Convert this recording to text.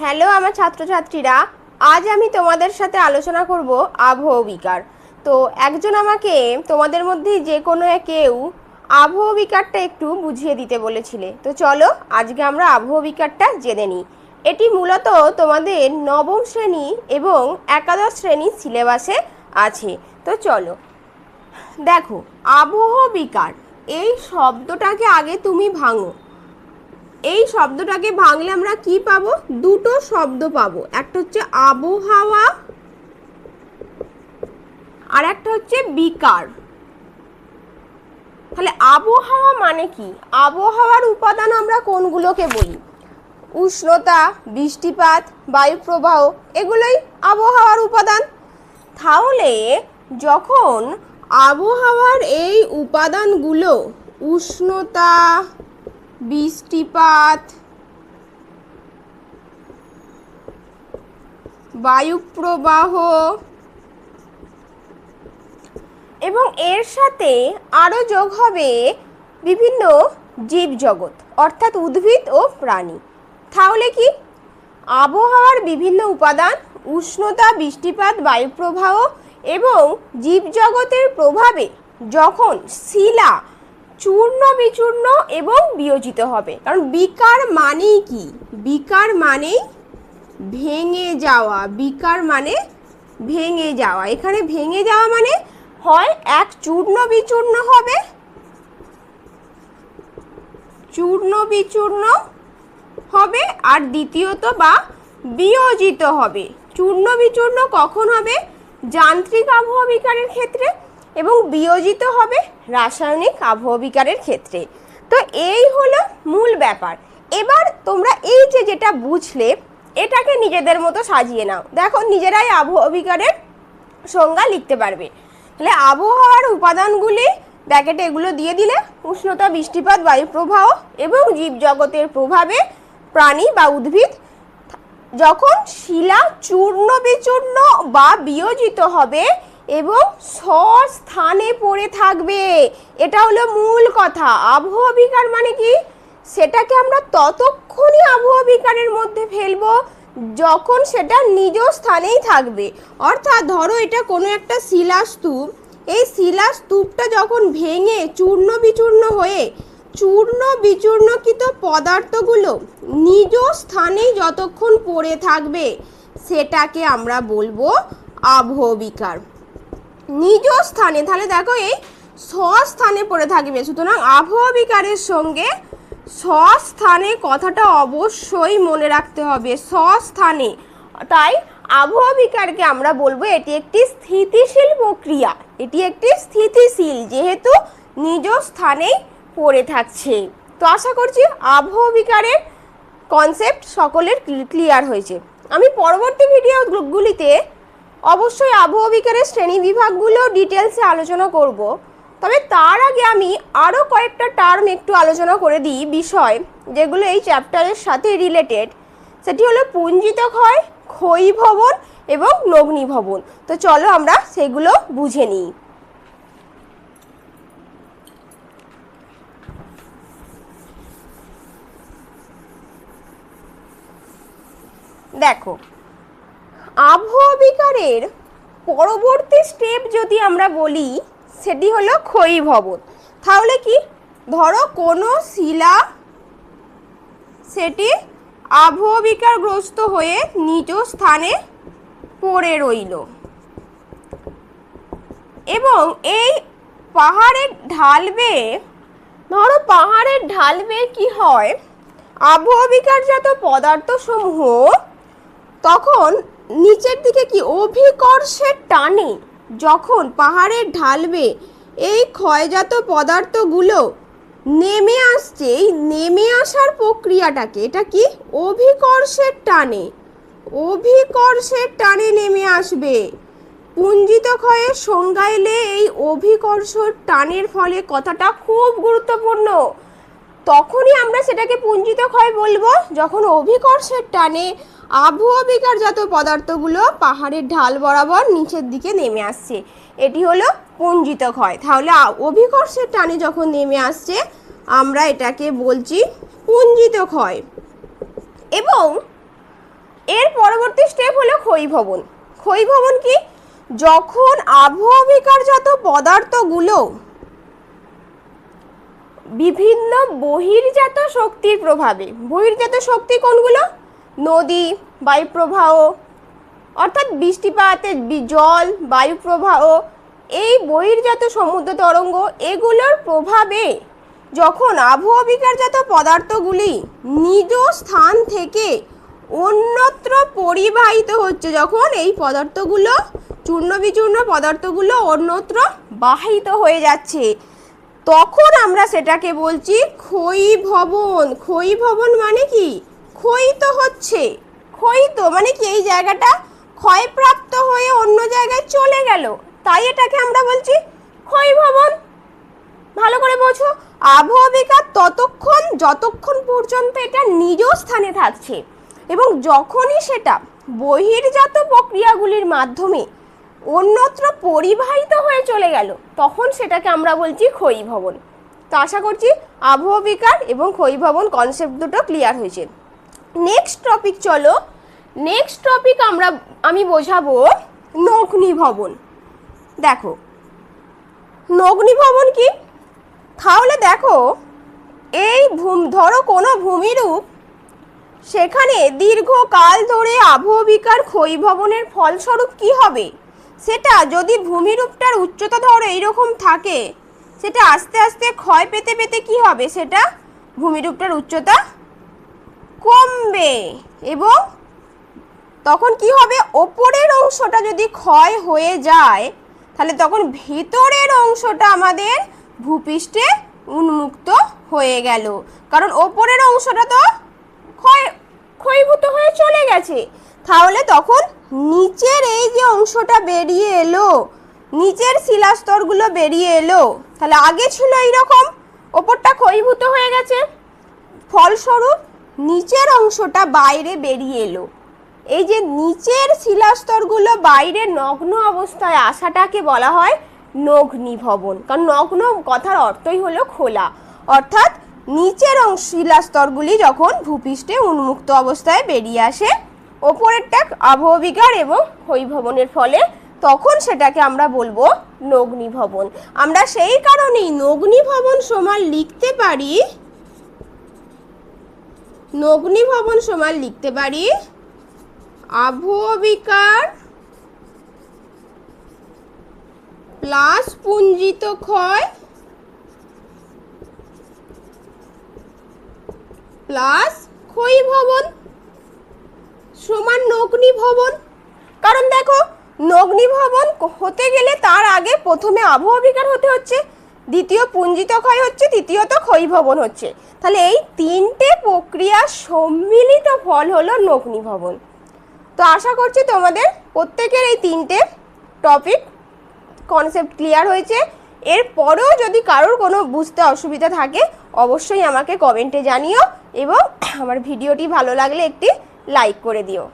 Hello, আমার ছাত্রছাত্রীরা, আজ আমি তোমাদের সাথে আলোচনা করব আবহবিকার তো একজন আমাকে তোমাদের মধ্যে যে কোনো কেউ আবহবিকারটা একটু বুঝিয়ে দিতে বলেছিলে। তো চলো, আজকে আমরা আবহবিকারটা জেনে নিই। এটি মূলত তোমাদের নবম শ্রেণি এবং একাদশ শ্রেণির সিলেবাসে আছে। তো চলো, দেখো আবহ বিকার এই শব্দটাকে আগে তুমি ভাঙো। এই শব্দটাকে ভাঙলে আমরা কি পাবো? দুটো শব্দ পাবো। একটা হচ্ছে আবহাওয়া, আর একটা হচ্ছে বিকার। তাহলে আবহাওয়া মানে কি? আবহাওয়ার উপাদান আমরা কোনগুলোকে বলি? উষ্ণতা, বৃষ্টিপাত, বায়ুপ্রবাহ, এগুলোই আবহাওয়ার উপাদান। তাহলে যখন আবহাওয়ার এই উপাদানগুলো উষ্ণতা বৃষ্টিপাত, বায়ুপ্রবাহ এবং এর সাথে আরও যোগ হবে বিভিন্ন জীবজগৎ, অর্থাৎ উদ্ভিদ ও প্রাণী। তাহলে কি? আবহাওয়ার বিভিন্ন উপাদান, উষ্ণতা, বৃষ্টিপাত, বায়ুপ্রবাহ এবং জীবজগতের প্রভাবে যখন শিলা চূর্ণ বিচূর্ণ এবং বিয়োজিত হবে। কারণ বিকার মানেই কি? বিকার মানেই ভেঙে যাওয়া। বিকার মানে ভেঙে যাওয়া। এখানে ভেঙে যাওয়া মানে হয় এক চূর্ণ বিচূর্ণ হবে, চূর্ণ বিচূর্ণ হবে আর দ্বিতীয়ত বা বিয়োজিত হবে। চূর্ণ বিচূর্ণ কখন হবে? যান্ত্রিক আবহাওয়া বিকারের ক্ষেত্রে। এবং বিয়োজিত হবে রাসায়নিক আবহবিকারের ক্ষেত্রে। তো এই হলো মূল ব্যাপার। এবার তোমরা এই যে যেটা বুঝলে, এটাকে নিজেদের মতো সাজিয়ে নাও। দেখো, নিজেরাই আবহাওয়া বিকারের সংজ্ঞা লিখতে পারবে। তাহলে আবহাওয়ার উপাদানগুলি ব্যাকেটে এগুলো দিয়ে দিলে উষ্ণতা, বৃষ্টিপাত, বায়ুপ্রবাহ এবং জীবজগতের প্রভাবে প্রাণী বা উদ্ভিদ যখন শিলা চূর্ণ বিচূর্ণ বা বিয়োজিত হবে এবং স্বস্থানে পড়ে থাকবে। এটা হলো মূল কথা। আবহাওয়া বিকার মানে কি? সেটাকে আমরা ততক্ষণই আবহাওয়া বিকারের মধ্যে ফেলব যখন সেটা নিজ স্থানেই থাকবে। অর্থাৎ ধরো এটা কোনো একটা শিলাস্তূপ। এই শিলাস্তূপটা যখন ভেঙে চূর্ণ বিচূর্ণ হয়ে চূর্ণ বিচূর্ণকৃত পদার্থগুলো নিজ স্থানেই যতক্ষণ পড়ে থাকবে, সেটাকে আমরা বলব আবহবিকার নিজ স্থানে, তাহলে দেখো এই স্বস্থানে পড়ে থাকবে। সুতরাং আবহবিকারের সঙ্গে স্বস্থানে কথাটা অবশ্যই মনে রাখতে হবে। স্বস্থানে, তাই আবহাওয়া বিকারকে আমরা বলব এটি একটি স্থিতিশীল প্রক্রিয়া। এটি একটি স্থিতিশীল, যেহেতু নিজ স্থানেই পড়ে থাকছে। তো আশা করছি আবহাওয়া বিকারের কনসেপ্ট সকলের ক্লিয়ার হয়েছে। আমি পরবর্তী ভিডিওগুলিতে অবশ্যই আবহাওয়া বিকারের শ্রেণি বিভাগগুলো ডিটেলসে আলোচনা করব। তবে তার আগে আমি আরও কয়েকটা টার্ম একটু আলোচনা করে দিই, বিষয় যেগুলো এই চ্যাপ্টারের সাথে রিলেটেড সেটি হলো পুঞ্জিত ক্ষয় ক্ষয়ীভবন এবং নগ্নীভবন তো চলো আমরা সেগুলো বুঝে নিই। দেখো আবহাওয়া বিকারের পরবর্তী স্টেপ যদি আমরা বলি, সেটি হলো ক্ষয়ীভবন তাহলে কি? ধরো কোনো শিলা সেটি আবহাওয়া বিকারগ্রস্ত হয়ে নিজ স্থানে পড়ে রইল। এবং এই পাহাড়ের ঢাল বেয়ে, ধরো পাহাড়ের ঢাল বেয়ে কি হয়? আবহাওয়া বিকারজাত পদার্থসমূহ তখন নিচের দিকে কি অভিকর্ষের টানে যখন পাহাড়ের ঢালবে, এই ক্ষয়জাত পদার্থগুলো নেমে আসছে, এই নেমে আসার প্রক্রিয়াটাকে, এটা কি? অভিকর্ষের টানে। অভিকর্ষের টানে নেমে আসবে। পুঞ্জিত ক্ষয়ের সংজ্ঞা এলে এই অভিকর্ষ টানের ফলে কথাটা খুব গুরুত্বপূর্ণ। তখনই আমরা সেটাকে পুঞ্জিত ক্ষয় বলব। যখন অভিকর্ষের টানে আবহাওয়া বিকারজাত পদার্থগুলো পাহাড়ের ঢাল বরাবর নিচের দিকে নেমে আসছে। এটি হলো পুঞ্জিত ক্ষয়। তাহলে অভিকর্ষের টানে যখন নেমে আসছে, আমরা এটাকে বলছি পুঞ্জিত ক্ষয়। এবং এর পরবর্তী স্টেপ হলো ক্ষয়ীভবন ক্ষয়ীভবন কি? যখন আবহবিকারজাত পদার্থগুলো বিভিন্ন বহির্জাত শক্তির প্রভাবে। বহির্জাত শক্তি কোনগুলো? নদী, বায়ুপ্রবাহ, অর্থাৎ বৃষ্টিপাতের জল, বায়ুপ্রবাহ, এই বহির্জাত সমুদ্র তরঙ্গ, এগুলোর প্রভাবে যখন আবহবিকারজাত পদার্থগুলি নিজ স্থান থেকে অন্যত্র পরিবাহিত হচ্ছে, যখন এই পদার্থগুলো চূর্ণ বিচূর্ণ পদার্থগুলো অন্যত্র বাহিত হয়ে যাচ্ছে তখন আমরা সেটাকে বলছি ক্ষয়ীভবন ক্ষয়ীভবন মানে কি? ক্ষয়িত হচ্ছে। ক্ষয়িত মানে কি? এই জায়গাটা ক্ষয়প্রাপ্ত হয়ে অন্য জায়গায় চলে গেল। তাই এটাকে আমরা বলছি ক্ষয়ীভবন ভালো করে বোঝো। আবহবিকার ততক্ষণ, যতক্ষণ পর্যন্ত এটা নিজ স্থানে থাকছে এবং যখনই সেটা বহির্জাত প্রক্রিয়াগুলির মাধ্যমে অন্যত্র পরিবাহিত হয়ে চলে গেল, তখন সেটাকে আমরা বলছি ক্ষয়ীভবন। তো আশা করছি আবহবিকার এবং ক্ষয়ীভবন কনসেপ্ট দুটো ক্লিয়ার হয়েছে। নেক্সট টপিক চলো। নেক্সট টপিক আমরা, আমি বোঝাবো নগ্নিভবন। দেখো, নগ্নিভবন কি? তাহলে দেখো, এই ভূম, ধরো কোনো ভূমিরূপ সেখানে দীর্ঘকাল ধরে আবহবিকার ক্ষয়ীভবনের ফলস্বরূপ কি হবে? সেটা যদি ভূমিরূপটার উচ্চতা ধরো এইরকম থাকে, সেটা আস্তে আস্তে ক্ষয় পেতে পেতে কি হবে সেটা? ভূমিরূপটার উচ্চতা কমবে এবং তখন কি হবে? ওপরের অংশটা যদি ক্ষয় হয়ে যায়, তাহলে তখন ভিতরের অংশটা আমাদের ভূপৃষ্ঠে উন্মুক্ত হয়ে গেল। কারণ ওপরের অংশটা তো ক্ষয়, ক্ষয়ীভূত হয়ে চলে গেছে। তাহলে তখন নিচের এই যে অংশটা বেরিয়ে এলো, নিচের শিলাস্তরগুলো বেরিয়ে এলো, তাহলে আগে ছিল এইরকম, ওপরটা ক্ষয়ীভূত হয়ে গেছে। ফলস্বরূপ, নিচের অংশটা বাইরে বেরিয়ে এলো। এই যে নিচের শিলাস্তরগুলো বাইরে নগ্ন অবস্থায় আসাটাকে বলা হয় নগ্নিভবন। কারণ নগ্ন কথার অর্থই হলো খোলা। অর্থাৎ নিচের অংশ শিলাস্তরগুলি যখন ভূপৃষ্ঠে উন্মুক্ত অবস্থায় বেরিয়ে আসে ওপরেরটা আবহবিকার এবং ক্ষয়ীভবনের ফলে, তখন সেটাকে আমরা বলব নগ্নিভবন। আমরা সেই কারণেই নগ্নিভবন সমান লিখতে পারি, নগ্নিভবন সমান লিখতে পারি আবহবিকার প্লাস পুঞ্জিত ক্ষয় প্লাস ক্ষয়ীভবন। সমান নগ্নিভবন কারণ দেখো নগ্নিভবন হতে গেলে তার আগে প্রথমে আবহবিকার হতে হচ্ছে, দ্বিতীয় পুঞ্জিত ক্ষয় হচ্ছে, তৃতীয়ত ক্ষয়ীভবন হচ্ছে। তাহলে এই তিনটে প্রক্রিয়া সম্মিলিত ফল হলো নগ্নিভবন তো আশা করছি তোমাদের প্রত্যেকের এই তিনটে টপিক কনসেপ্ট ক্লিয়ার হয়েছে। এরপরেও যদি কারোর কোনো বুঝতে অসুবিধা থাকে, অবশ্যই আমাকে কমেন্টে জানিও এবং আমার ভিডিওটি ভালো লাগলে একটি লাইক করে দিও।